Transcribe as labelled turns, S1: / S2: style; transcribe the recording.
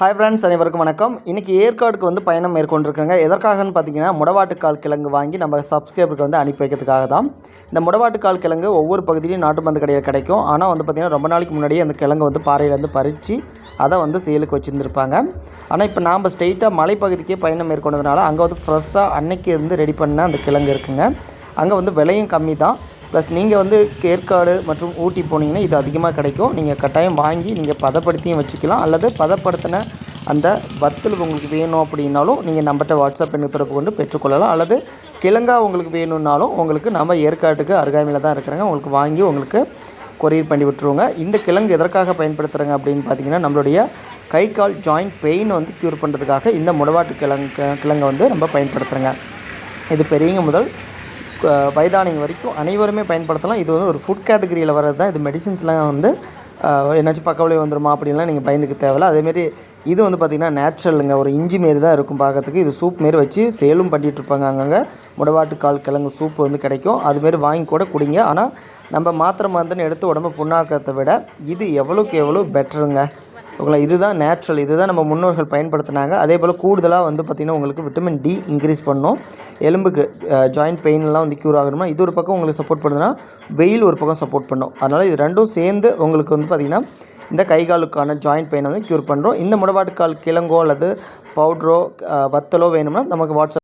S1: Hi friends அனைவருக்கும் வணக்கம். இன்றைக்கி ஏற்காடுக்கு வந்து பயணம் மேற்கொண்டிருக்காங்க. எதற்காகன்னு பார்த்தீங்கன்னா முடவாட்டுக்கால் கிழங்கு வாங்கி நம்ம சப்ஸ்கிரைபருக்கு வந்து அனுப்பி வைக்கிறதுக்காக தான். இந்த முடவாட்டுக்கால் கிழங்கு ஒவ்வொரு பகுதியிலையும் நாட்டு மருந்து கடையில் கிடைக்கும். ஆனால் வந்து பார்த்திங்கன்னா ரொம்ப நாளைக்கு முன்னாடியே அந்த கிழங்கு வந்து பாறையிலேருந்து பறித்து அதை வந்து சேலுக்கு வச்சுருந்துருப்பாங்க. ஆனால் இப்போ நாம் ஸ்ட்ரெயிட்டாக மலைப்பகுதிக்கே பயணம் மேற்கொண்டதுனால அங்கே வந்து ஃப்ரெஷ்ஷாக அன்னைக்கு இருந்து ரெடி பண்ண அந்த கிழங்கு இருக்குங்க. அங்கே வந்து விலையும் கம்மி தான் ப்ளஸ் நீங்கள் வந்து ஏற்காடு மற்றும் ஊட்டி போனீங்கன்னா இது அதிகமாக கிடைக்கும். நீங்கள் கட்டாயம் வாங்கி நீங்கள் பதப்படுத்தியும் வச்சுக்கலாம். அல்லது பதப்படுத்தின அந்த வத்தல் உங்களுக்கு வேணும் அப்படின்னாலும் நீங்கள் நம்மகிட்ட வாட்ஸ்அப் எண்ணு தொடர்பு கொண்டு பெற்றுக்கொள்ளலாம் அல்லது கிழங்கா உங்களுக்கு வேணும்னாலும் உங்களுக்கு நம்ம ஏற்காட்டுக்கு அருகாமையில் தான் இருக்கிறாங்க உங்களுக்கு வாங்கி உங்களுக்கு கொரியர் பண்ணி விட்டுருவோங்க. இந்த கிழங்கு எதற்காக பயன்படுத்துகிறாங்க அப்படின்னு பார்த்தீங்கன்னா நம்மளுடைய கை கால் ஜாயிண்ட் பெயின் வந்து க்யூர் பண்ணுறதுக்காக இந்த முடவாட்டு கிழங்கு கிழங்கை வந்து நம்ம பயன்படுத்துகிறோங்க இது பெரியவங்க முதல் வயதானவங்க வரைக்கும் அனைவருமே பயன்படுத்தலாம். இது வந்து ஒரு ஃபுட் கேட்டகரியில் வர்றது தான். இது மெடிசின்ஸ்லாம் வந்து என்னாச்சும் பக்கவலி வந்துடுமா அப்படின்லாம் நீங்கள் பயந்துக்க தேவையில்ல. அதேமாரி இது வந்து பார்த்திங்கன்னா நேச்சுரலுங்க ஒரு இஞ்சி மாரி தான் இருக்கும் பார்க்கறதுக்கு இது சூப் மாரி வச்சு சேலும் பண்ணிகிட்ருப்பாங்க அங்கங்கே. முடவாட்டு கால் கிழங்கு சூப்பு வந்து கிடைக்கும். அதுமாரி வாங்கி கூட குடிங்க. ஆனால் நம்ம மாத்திரை மருந்துன்னு எடுத்து உடம்பு புண்ணாக்கிறத விட இது எவ்வளோக்கு எவ்வளோ பெட்டருங்க ஓகேங்களா? இதுதான் நேச்சுரல் இதுதான் நம்ம முன்னோர்கள் பயன்படுத்தினாங்க. அதே போல் கூடுதலாக வந்து பார்த்திங்கன்னா உங்களுக்கு விட்டமின் டி இன்க்ரீஸ் பண்ணும். எலும்புக்கு ஜாயிண்ட் பெயின்லாம் வந்து க்யூர் ஆகணுமா இது ஒரு பக்கம் உங்களுக்கு சப்போர்ட் பண்ணுதுன்னா வெயில் ஒரு பக்கம் சப்போர்ட் பண்ணும். அதனால் இது ரெண்டும் சேர்ந்து உங்களுக்கு வந்து பார்த்திங்கன்னா இந்த கை காலுக்கான ஜாயிண்ட் பெயினை வந்து க்யூர் பண்ணுறோம் இந்த முடவாட்டுக்கால் கிழங்கோ அல்லது பவுட்ரோ வத்தலோ வேணும்னா நமக்கு வாட்ஸ்அப்